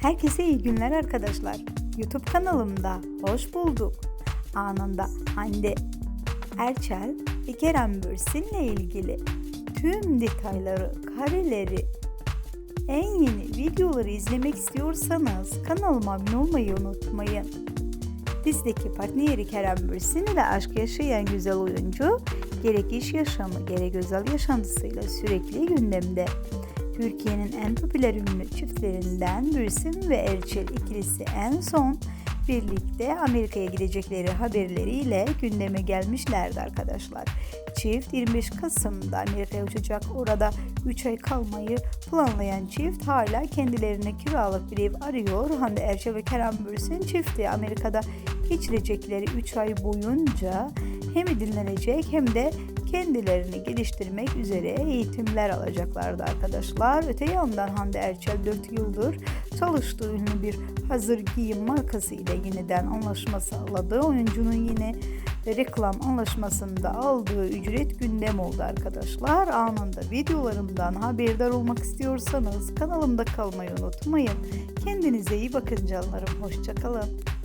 Herkese iyi günler arkadaşlar. YouTube kanalımda hoş bulduk. Anında Hande Erçel ve Kerem Bürsin'le ilgili tüm detayları, kareleri, en yeni videoları izlemek istiyorsanız kanalıma abone olmayı unutmayın. Dizideki partneri Kerem Bürsin ile aşk yaşayan güzel oyuncu gerek iş yaşamı gerek özel yaşantısıyla sürekli gündemde. Türkiye'nin en popüler ünlü çiftlerinden Bürsin ve Erçel ikilisi en son birlikte Amerika'ya gidecekleri haberleriyle gündeme gelmişlerdi arkadaşlar. Çift 25 Kasım'da Amerika'ya uçacak. Orada 3 ay kalmayı planlayan çift hala kendilerine kiralık bir ev arıyor. Hande Erçel ve Kerem Bürsin çifti Amerika'da geçirecekleri 3 ay boyunca hem dinlenecek hem de kendilerini geliştirmek üzere eğitimler alacaklardı arkadaşlar. Öte yandan Hande Erçel 4 yıldır çalıştığı ünlü bir hazır giyim markası ile yeniden anlaşma sağladı. Oyuncunun yine reklam anlaşmasında aldığı ücret gündem oldu arkadaşlar. Anında videolarımdan haberdar olmak istiyorsanız kanalımda kalmayı unutmayın. Kendinize iyi bakın canlarım. Hoşçakalın.